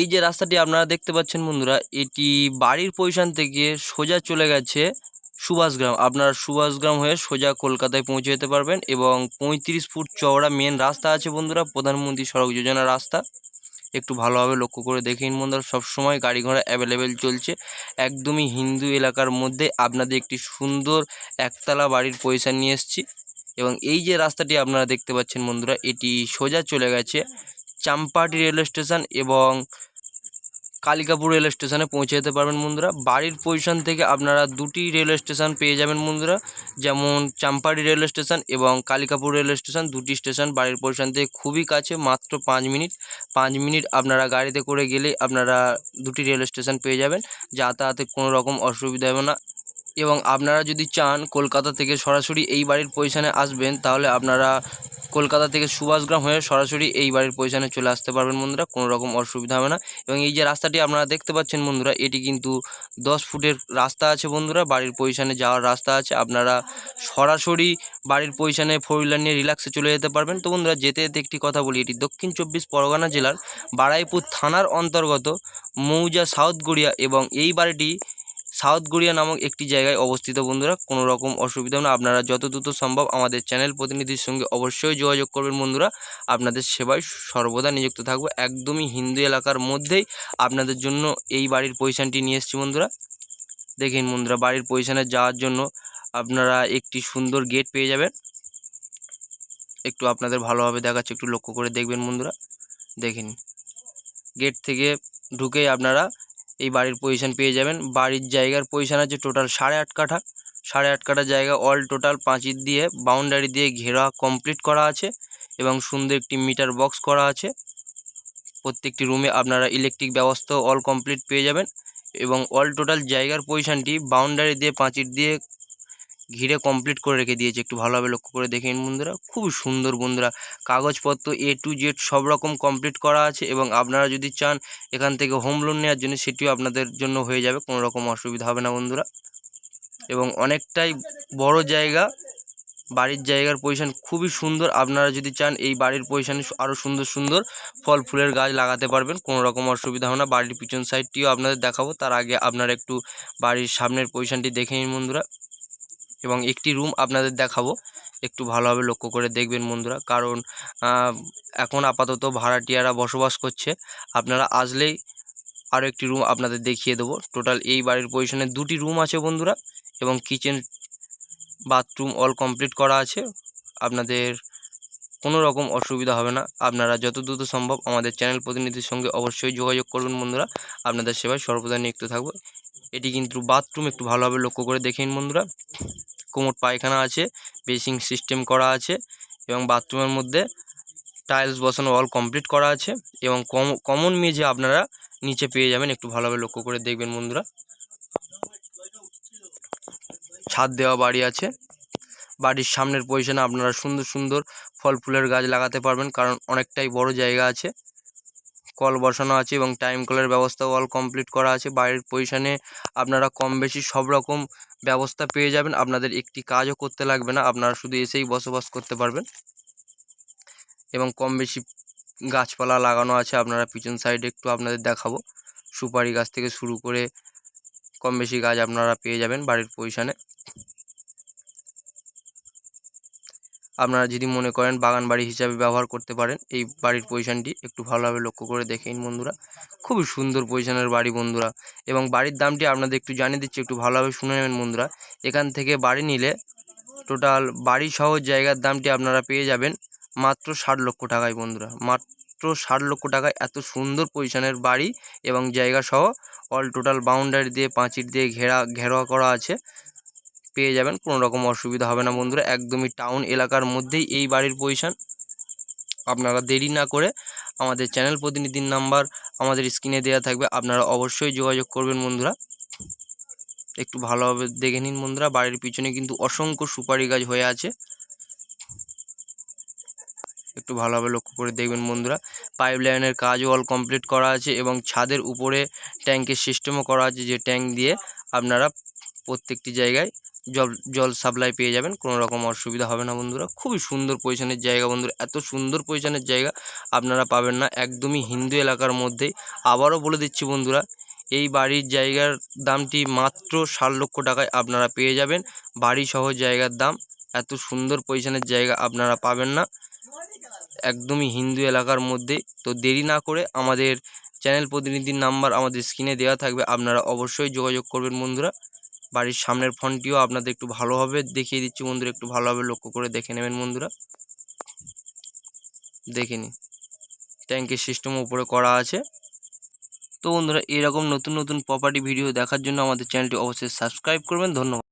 এই যে রাস্তাটি আপনারা দেখতে পাচ্ছেন বন্ধুরা, এটি বাড়ির পজিশন থেকে সোজা চলে গেছে সুভাষগ্রাম। আপনারা সুভাষগ্রাম হয়ে সোজা কলকাতায় পৌঁছে যেতে পারবেন এবং পঁয়ত্রিশ ফুট চওড়া মেন রাস্তা আছে বন্ধুরা, প্রধানমন্ত্রী সড়ক যোজনা রাস্তা। একটু ভালোভাবে লক্ষ্য করে দেখে নিন বন্ধুরা, সবসময় গাড়ি ঘোড়া অ্যাভেলেবেল চলছে। একদমই হিন্দু এলাকার মধ্যে আপনাদের একটি সুন্দর একতলা বাড়ির পজিশন নিয়ে এসেছি। এবং এই যে রাস্তাটি আপনারা দেখতে পাচ্ছেন বন্ধুরা, এটি সোজা চলে গেছে চাম্পাহাটি রেল স্টেশন এবং কালিকাপুর রেল স্টেশনে পৌঁছে যেতে পারবেন বন্ধুরা। বাড়ির পজিশন থেকে আপনারা দুটি রেল স্টেশন পেয়ে যাবেন বন্ধুরা। যেমন চাম্পাহাটি রেল স্টেশন এবং কালিকাপুর রেল স্টেশন, দুটি স্টেশন বাড়ির পজিশন থেকে খুবই কাছে, মাত্র পাঁচ মিনিট। পাঁচ মিনিট আপনারা গাড়িতে করে গেলে আপনারা দুটি রেল স্টেশন পেয়ে যাবেন। যাতায়াতে কোনো রকম অসুবিধা হবে না। এবং আপনারা যদি চান কলকাতা থেকে সরাসরি এই বাড়ির পজিশনে আসবেন, তাহলে আপনারা কলকাতা থেকে সুভাষগ্রাম হয়ে সরাসরি এই বাড়ির পজিশনে চলে আসতে পারবেন বন্ধুরা, কোনো রকম অসুবিধা হবে না। এবং এই যে রাস্তাটি আপনারা দেখতে পাচ্ছেন বন্ধুরা, এটি কিন্তু দশ ফুটের রাস্তা আছে বন্ধুরা, বাড়ির পজিশনে যাওয়ার রাস্তা আছে। আপনারা সরাসরি বাড়ির পজিশনে ফোর হুইলার নিয়ে রিল্যাক্সে চলে যেতে পারবেন। তো বন্ধুরা, যেতে যেতে একটি কথা বলি, এটি দক্ষিণ চব্বিশ পরগনা জেলার বারাইপুর থানার অন্তর্গত মৌজা, সাউথ গড়িয়া এবং এই বাড়িটি সাউথ গড়িয়া নামক একটি জায়গায় অবস্থিত, বন্ধুরা। কোনো রকম অসুবিধা না। আপনারা যত দ্রুত সম্ভব আমাদের চ্যানেল প্রতিনিধির সঙ্গে অবশ্যই যোগাযোগ করবেন, বন্ধুরা। আপনাদের সেবায় সর্বদা নিযুক্ত থাকব। একদমই হিন্দু এলাকার মধ্যেই আপনাদের জন্য এই বাড়ির পজিশানটি নিয়ে এসেছি, বন্ধুরা। দেখেন, বন্ধুরা, বাড়ির পজিশানে যাওয়ার জন্য আপনারা একটি সুন্দর গেট পেয়ে যাবেন। একটু আপনাদের ভালোভাবে দেখাচ্ছে, একটু লক্ষ্য করে দেখবেন, বন্ধুরা। দেখেন, গেট থেকে ঢুকেই আপনারা এই বাড়ির পজিশান পেয়ে যাবেন। বাড়ির জায়গার পজিশান আছে টোটাল সাড়ে আট কাঠা। সাড়ে আট কাঠা জায়গা অল টোটাল পাঁচির দিয়ে বাউন্ডারি দিয়ে ঘেরা কমপ্লিট করা আছে এবং সুন্দর একটি মিটার বক্স করা আছে। প্রত্যেকটি রুমে আপনারা ইলেকট্রিক ব্যবস্থাও অল কমপ্লিট পেয়ে যাবেন এবং অল টোটাল জায়গার পজিশানটি বাউন্ডারি দিয়ে পাঁচির দিয়ে ঘিরে কমপ্লিট করে রেখে দিয়েছে। একটু ভালোভাবে লক্ষ্য করে দেখে নিন বন্ধুরা। খুবই সুন্দর বন্ধুরা। কাগজপত্র এ টু জেড সব রকম কমপ্লিট করা আছে এবং আপনারা যদি চান এখান থেকে হোম লোন নেওয়ার জন্য সেটিও আপনাদের জন্য হয়ে যাবে। কোনো রকম অসুবিধা হবে না বন্ধুরা। এবং অনেকটাই বড় জায়গা। বাড়ির জায়গার পজিশন খুবই সুন্দর। আপনারা যদি চান এই বাড়ির পজিশনে আরও সুন্দর সুন্দর ফল ফুলের গাছ লাগাতে পারবেন। কোনো রকম অসুবিধা হবে না। বাড়ির পিছন সাইডটিও আপনাদের দেখাবো। তার আগে আপনারা একটু বাড়ির সামনের পজিশনটি দেখে নিন বন্ধুরা। এবং একটি রুম আপনাদের দেখাবো। একটু ভালোভাবে লক্ষ্য করে দেখবেন বন্ধুরা। কারণ এখন আপাতত ভাড়াটিয়ারা বসবাস করছে। আপনারা আসলেই আরও একটি রুম আপনাদের দেখিয়ে দেবো। টোটাল এই বাড়ির পজিশনে দুটি রুম আছে বন্ধুরা এবং কিচেন বাথরুম অল কমপ্লিট করা আছে। আপনাদের কোনো রকম অসুবিধা হবে না। আপনারা যত দ্রুত সম্ভব আমাদের চ্যানেল প্রতিনিধির সঙ্গে অবশ্যই যোগাযোগ করবেন বন্ধুরা। আপনাদের সেবায় সর্বদা নিযুক্ত থাকব। এটি কিন্তু বাথরুম একটু ভালোভাবে লক্ষ্য করে দেখেন বন্ধুরা। কোমোট পায়খানা আছে, বেসিং সিস্টেম করা আছে এবং বাথরুমের মধ্যে টাইলস বসানো অল কমপ্লিট করা আছে এবং কমন মেঝে আপনারা নিচে পেয়ে যাবেন, একটু ভালোভাবে লক্ষ্য করে দেখবেন বন্ধুরা। ছাদ দেওয়া বাড়ি আছে। বাড়ির সামনের পজিশনে আপনারা সুন্দর সুন্দর ফল ফুলের গাছ লাগাতে পারবেন, কারণ অনেকটাই বড় জায়গা আছে। কল বসানো আছে এবং টাইম কলের ব্যবস্থাও অল কমপ্লিট করা আছে। বাড়ির পজিশনে আপনারা কম বেশি সব রকম ব্যবস্থা পেয়ে যাবেন। আপনাদের একটি কাজও করতে লাগবে না। আপনারা শুধু এসেই বসবাস করতে পারবেন। এবং কম বেশি গাছপালা লাগানো আছে। আপনারা পিছন সাইডে একটু আপনাদের দেখাবো। সুপারি গাছ থেকে শুরু করে কম বেশি গাছ আপনারা পেয়ে যাবেন বাড়ির পজিশনে আপনারা যদি মনে করেন বাগান বাড়ি হিসাবে ব্যবহার করতে পারেন, এই বাড়ির পজিশনটি একটু ভালোভাবে লক্ষ্য করে দেখেন বন্ধুরা। খুবই সুন্দর পজিশনের বাড়ি বন্ধুরা এবং বাড়ির দামটি আপনাদের একটু জানিয়ে দিচ্ছি, একটু ভালোভাবে শুনে নেবেন বন্ধুরা। এখান থেকে বাড়ি নিলে টোটাল বাড়ি সহ জায়গার দামটি আপনারা পেয়ে যাবেন মাত্র ষাট লক্ষ টাকায় বন্ধুরা। মাত্র ষাট লক্ষ টাকায় এত সুন্দর পজিশনের বাড়ি এবং জায়গা সহ অল টোটাল বাউন্ডারি দিয়ে পাঁচির দিয়ে ঘেরা, ঘেরোয়া করা আছে। পেয়ে যাবেন, কোনো রকম অসুবিধা হবে না বন্ধুরা, একদমই টাউন এলাকার মধ্যেই এই বাড়ির পজিশন আপনারা দেরি না করে আমাদের চ্যানেল প্রতিনিধির নাম্বার আমাদের স্ক্রিনে দেওয়া থাকবে, আপনারা অবশ্যই যোগাযোগ করবেন বন্ধুরা। একটু ভালোভাবে দেখে নিন বন্ধুরা, বাড়ির পিছনে কিন্তু অসংখ্য সুপারি গাছ হয়ে আছে। একটু ভালোভাবে লক্ষ্য করে দেখবেন বন্ধুরা পাইপ লাইনের কাজও অল কমপ্লিট করা আছে এবং ছাদের উপরে ট্যাঙ্কের সিস্টেমও করা আছে, যে ট্যাঙ্ক দিয়ে আপনারা প্রত্যেকটি জায়গায় জল জল সাপ্লাই পেয়ে যাবেন কোনো রকম অসুবিধা হবে না বন্ধুরা। খুবই সুন্দর পজিশনের জায়গা বন্ধুরা, এত সুন্দর পজিশনের জায়গা আপনারা পাবেন না, একদমই হিন্দু এলাকার মধ্যেই। আবারও বলে দিচ্ছি বন্ধুরা, এই বাড়ির জায়গার দামটি মাত্র ষাট লক্ষ টাকায় আপনারা পেয়ে যাবেন। বাড়ি সহ জায়গার দাম, এত সুন্দর পজিশনের জায়গা আপনারা পাবেন না। একদমই হিন্দু এলাকার মধ্যে তো দেরি না করে আমাদের চ্যানেল প্রতিনিধির নাম্বার আমাদের স্ক্রিনে দেওয়া থাকবে, আপনারা অবশ্যই যোগাযোগ করবেন বন্ধুরা। বাড়ির সামনের ফোনটিও আপনাদের একটু ভালোভাবে দেখিয়ে দিচ্ছি বন্ধুরা, একটু ভালোভাবে লক্ষ্য করে দেখে নেবেন বন্ধুরা। দেখে নিন। ট্যাঙ্কের সিস্টেম উপরে করা আছে। তো বন্ধুরা, এরকম নতুন নতুন প্রপার্টি ভিডিও দেখার জন্য আমাদের চ্যানেলটি অবশ্যই সাবস্ক্রাইব করবেন। ধন্যবাদ।